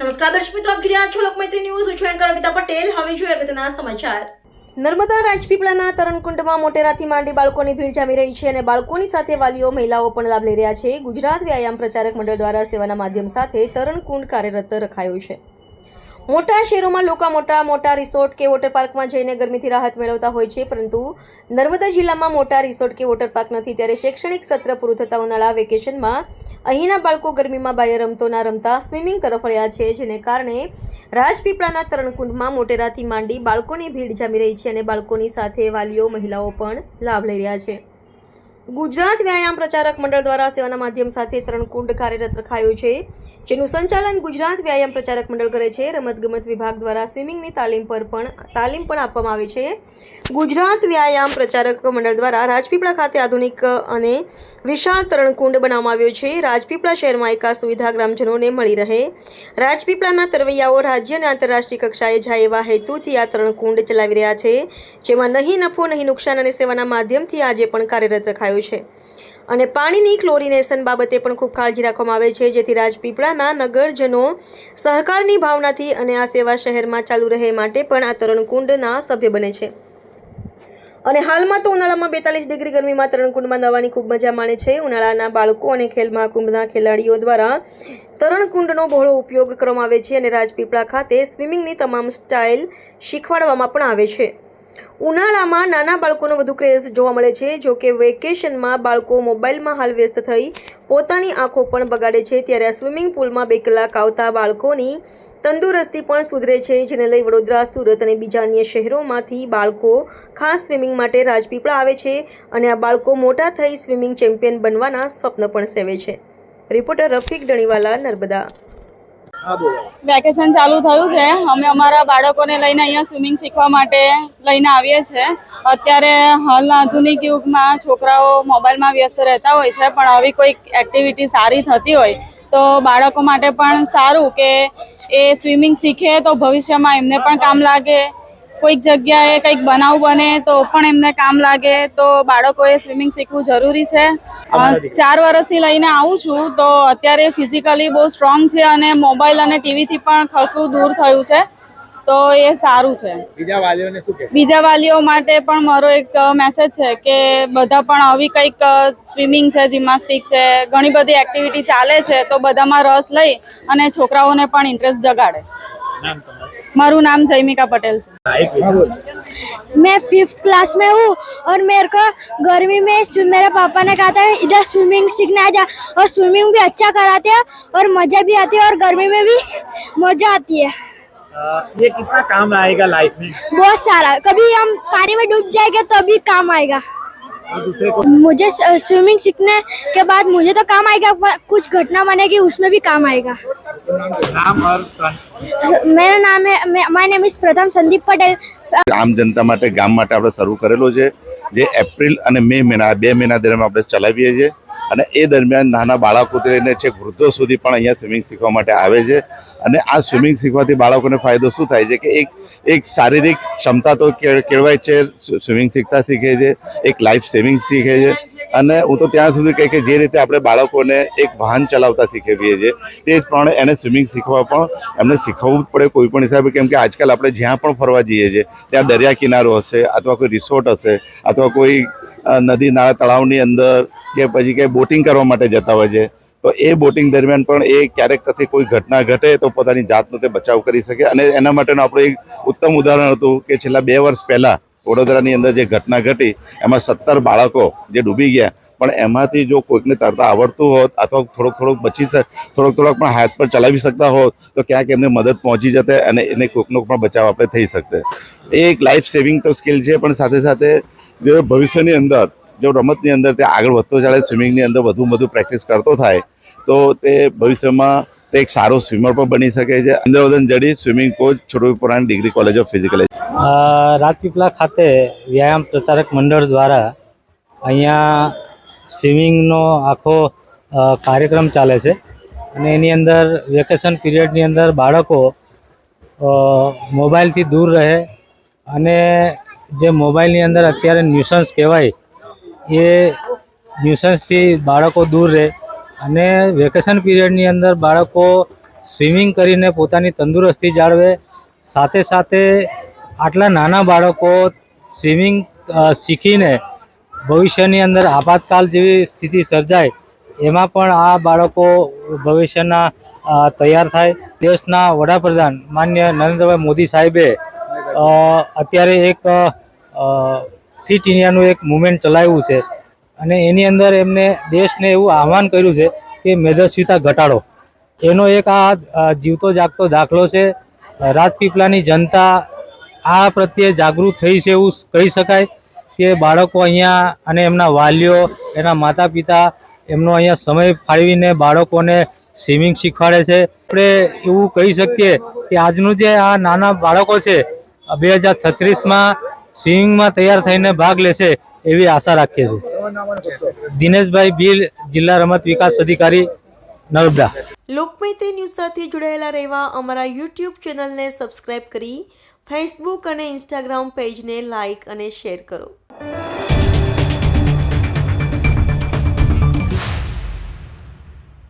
નમસ્કાર દર્શક મિત્રો, આપ છો લોકમૈત્રી ન્યૂઝ. હું છું એન્કર અમિતા પટેલ. હવે જોઈએ અગત્યના સમાચાર. નર્મદા રાજપીપળાના તરણકુંડમાં મોટેરાથી માંડી બાળકોની ભીડ જામી રહી છે અને બાળકોની સાથે વાલીઓ, મહિલાઓ પણ લાભ લઈ રહ્યા છે. ગુજરાત વ્યાયામ પ્રચારક મંડળ દ્વારા સેવાના માધ્યમ સાથે તરણકુંડ કાર્યરત રખાયું છે. મોટા શહેરોમાં લોકો મોટા મોટા રિસોર્ટ કે વોટર પાર્કમાં જઈને ગરમીથી રાહત મેળવતા હોય છે, પરંતુ નર્મદા જિલ્લામાં મોટા રિસોર્ટ કે વોટર પાર્ક નથી. ત્યારે શૈક્ષણિક સત્ર પૂરું થતા ઉનાળા વેકેશનમાં અહીંના બાળકો ગરમીમાં બાહ્ય રમતો ના રમતા સ્વિમિંગ તરફ વળ્યા છે, જેને કારણે રાજપીપળાના તરણકુંડમાં મોટેરાથી માંડી બાળકોની ભીડ જામી રહી છે અને બાળકોની સાથે વાલીઓ, મહિલાઓ પણ લાભ લઈ રહ્યા છે. ગુજરાત વ્યાયામ પ્રચારક મંડળ દ્વારા સેવાના માધ્યમ સાથે તરણકુંડ કાર્યરત રખાયું છે, જેનું સંચાલન ગુજરાત વ્યાયામ પ્રચારક મંડળ કરે છે. રમતગમત વિભાગ દ્વારા સ્વિમિંગની તાલીમ પર પણ તાલીમ પણ આપવામાં આવે છે. ગુજરાત વ્યાયામ પ્રચારક મંડળ દ્વારા રાજપીપળા ખાતે આધુનિક અને વિશાળ તરણકુંડ બનાવવામાં આવ્યો છે. રાજપીપળા શહેરમાં એક આ સુવિધા ગ્રામજનોને મળી રહે. રાજપીપળાના તરવૈયાઓ રાજ્ય અને આંતરરાષ્ટ્રીય કક્ષાએ જાય એવા હેતુથી આ તરણકુંડ ચલાવી રહ્યા છે, જેમાં નહીં નફો, નહીં નુકસાન અને સેવાના માધ્યમથી આજે પણ કાર્યરત રખાયો છે. અને પાણીની ક્લોરિનેશન બાબતે પણ ખૂબ કાળજી રાખવામાં આવે છે, જેથી રાજપીપળાના નગરજનો સહકારની ભાવનાથી અને આ સેવા શહેરમાં ચાલુ રહે માટે પણ આ તરણકુંડના સભ્ય બને છે. અને હાલમાં તો ઉનાળામાં બેતાલીસ ડિગ્રી ગરમીમાં તરણકુંડમાં નવાની ખૂબ મજા માણે છે. ઉનાળાના બાળકો અને ખેલ મહાકુંભના ખેલાડીઓ દ્વારા તરણકુંડનો બહોળો ઉપયોગ કરવામાં આવે છે અને રાજપીપળા ખાતે સ્વિમિંગની તમામ સ્ટાઇલ શીખવાડવામાં પણ આવે છે. ઉનાળામાં નાના બાળકોનો વધુ ક્રેઝ જોવા મળે છે, જો કે વેકેશનમાં બાળકો મોબાઈલમાં હાલ વ્યસ્ત થઈ પોતાની આંખો પણ બગાડે છે, ત્યારે સ્વિમિંગ પુલમાં બે કલાક આવતા બાળકોની તંદુરસ્તી પણ સુધરે છે, જેને લઈ વડોદરા, સુરત અને બીજા અન્ય શહેરોમાંથી બાળકો ખાસ સ્વિમિંગ માટે રાજપીપળા આવે છે અને આ બાળકો મોટા થઈ સ્વિમિંગ ચેમ્પિયન બનવાના સ્વપ્ન પણ સેવે છે. રિપોર્ટર રફીક ડણીવાલા નર્મદા. વેકેશન ચાલુ થયું છે. અમે અમારા બાળકોને લઈને અહીંયા સ્વિમિંગ શીખવા માટે લઈને આવીએ છીએ. અત્યારે હાલના આધુનિક યુગમાં છોકરાઓ મોબાઈલમાં વ્યસ્ત રહેતા હોય છે, પણ આવી કોઈક એક્ટિવિટી સારી થતી હોય તો બાળકો માટે પણ સારું કે એ સ્વિમિંગ શીખે તો ભવિષ્યમાં એમને પણ કામ લાગે. કોઈક જગ્યાએ કંઈક બનાવ બને તો પણ એમને કામ લાગે. તો બાળકોએ સ્વિમિંગ શીખવું જરૂરી છે. ચાર વર્ષથી લઈને આવું છું તો અત્યારે ફિઝિકલી બહુ સ્ટ્રોંગ છે અને મોબાઈલ અને ટીવીથી પણ ખસું દૂર થયું છે. તો એ સારું છે. બીજા વાલીઓને શું બીજા વાલીઓ માટે પણ મારો એક મેસેજ છે કે બધા પણ આવી કંઈક સ્વિમિંગ છે જિમ્નાસ્ટિક છે ઘણી બધી એક્ટિવિટી ચાલે છે તો બધામાં રસ લઈ અને છોકરાઓને પણ ઇન્ટરેસ્ટ જગાડે. નામ તમારું? મારું નામ જયમિકા પટેલ છે હા, એક મિનિટ. मैं फिफ्थ क्लास में हूँ और मेरे को गर्मी में स्विम- मेरे पापा ने कहा था इधर स्विमिंग सीखने आ जा और स्विमिंग भी अच्छा कराते हैं और मज़ा भी आती है और गर्मी में भी मज़ा आती है अ, ये कितना काम आएगा लाइफ में बहुत सारा कभी हम पानी में डूब जाएंगे तो भी काम आएगा और दूसरे को मुझे स्विमिंग सीखने के बाद मुझे तो काम आएगा पर कुछ घटना बनेगी उसमें भी काम आएगा નામ મેરું નામ માય નેમ ઇઝ પ્રથમ સંદીપ પટેલ. આમ જનતા માટે ગામ માટે આપણે શરૂ કરેલો છે જે એપ્રિલ અને મે મહિના બે મહિના દરમિયાન આપણે ચલાવીએ છીએ અને એ દરમિયાન નાના બાળકોથી લઈને છે વૃદ્ધો સુધી પણ અહીંયા સ્વિમિંગ શીખવા માટે આવે છે. અને આ સ્વિમિંગ શીખવાથી બાળકોને ફાયદો શું થાય છે કે એક એક શારીરિક ક્ષમતા તો કેળવાય છે સ્વિમિંગ શીખતા શીખે છે એક લાઈફ સેવિંગ શીખે છે. અને હું તો ત્યાં સુધી કહે કે જે રીતે આપણે બાળકોને એક વાહન ચલાવતા શીખવીએ છીએ, તે જ પ્રમાણે એને સ્વિમિંગ શીખવા પણ એમને શીખવવું જ પડે કોઈ પણ હિસાબે, કેમ કે આજકાલ આપણે જ્યાં પણ ફરવા જઈએ છીએ, ત્યાં દરિયા કિનારો હશે અથવા કોઈ રિસોર્ટ હશે અથવા કોઈ નદી નાળા તળાવની અંદર કે પછી કંઈ બોટિંગ કરવા માટે જતા હોય છે, તો એ બોટિંગ દરમિયાન પણ એ ક્યારેક કશી કોઈ ઘટના ઘટે તો પોતાની જાતનો તે બચાવ કરી શકે. અને એના માટેનું આપણું એક ઉત્તમ ઉદાહરણ હતું કે છેલ્લા બે વર્ષ પહેલાં વડોદરાની અંદર જે ઘટના ઘટી, એમાં સત્તર બાળકો જે ડૂબી ગયા, પણ એમાંથી જો કોઈકને તરતા આવડતું હોત અથવા થોડોક થોડોક બચી થોડોક થોડોક પણ હાથ પર ચલાવી શકતા હોત, તો ક્યાંક એમને મદદ પહોંચી જતે અને એને કોઈકનો પણ બચાવ આપણે થઈ શકતે. એ એક લાઈફ સેવિંગ તો સ્કિલ છે, પણ સાથે સાથે જો ભવિષ્યની અંદર, જો રમતની અંદર તે આગળ વધતો ચાલે સ્વિમિંગની અંદર વધુ વધુ પ્રેક્ટિસ કરતો થાય, તો તે ભવિષ્યમાં તે એક સારો સ્વિમર પણ બની શકે છે. Indravadan Jadi swimming coach Chhotupuran degree college of physical Rajpipla ખાતે વ્યાયામ પ્રચારક મંડળ દ્વારા અહીંયા સ્વિમિંગનો આખો કાર્યક્રમ ચાલે છે. અને એની અંદર વેકેશન પીરિયડની અંદર બાળકો મોબાઈલથી દૂર રહે અને જે મોબાઈલની અંદર અત્યારે ન્યુસન્સ કહેવાય, એ ન્યુસન્સથી બાળકો દૂર રહે. અને વેકેશન પીરિયડની અંદર બાળકો સ્વિમિંગ કરીને પોતાની તંદુરસ્તી જાળવે. સાથે સાથે આટલા નાના બાળકો સ્વિમિંગ શીખીને ભવિષ્યની અંદર આપાતકાલ જેવી સ્થિતિ સર્જાય, એમાં પણ આ બાળકો ભવિષ્યના તૈયાર થાય. દેશના વડાપ્રધાન માન્ય નરેન્દ્રભાઈ મોદી સાહેબે અત્યારે એક ફિટ ઇન્ડિયાનું એક મુવમેન્ટ ચલાવ્યું છે. અને એની અંદર એમને દેશને એવું આહવાન કર્યું છે કે મેદસ્વીતા ઘટાડો. એનો એક આ જીવતો જાગતો દાખલો છે. રાજપીપળાની જનતા આ પ્રત્યે જાગૃત થઈ છે એવું કહી શકાય કે બાળકો અહીંયા અને એમના વાલીઓ, એના માતા પિતા એમનો અહીંયા સમય ફાળવીને બાળકોને સ્વિમિંગ શીખવાડે છે. આપણે એવું કહી શકીએ કે આજનું જે આ નાના બાળકો છે બે હજાર છત્રીસમાં સ્વિમિંગમાં તૈયાર થઈને ભાગ લેશે એવી આશા રાખીએ છીએ. દિનેશભાઈ ભીલ જિલ્લા રમત વિકાસ અધિકારી નર્મદા. લોકમૈત્રી ન્યૂઝ સાથે જોડાયેલા રહેવા અમારા યુટ્યુબ ચેનલને સબસ્ક્રાઇબ કરી ફેસબુક અને ઇન્સ્ટાગ્રામ પેજને લાઇક અને શેર કરો.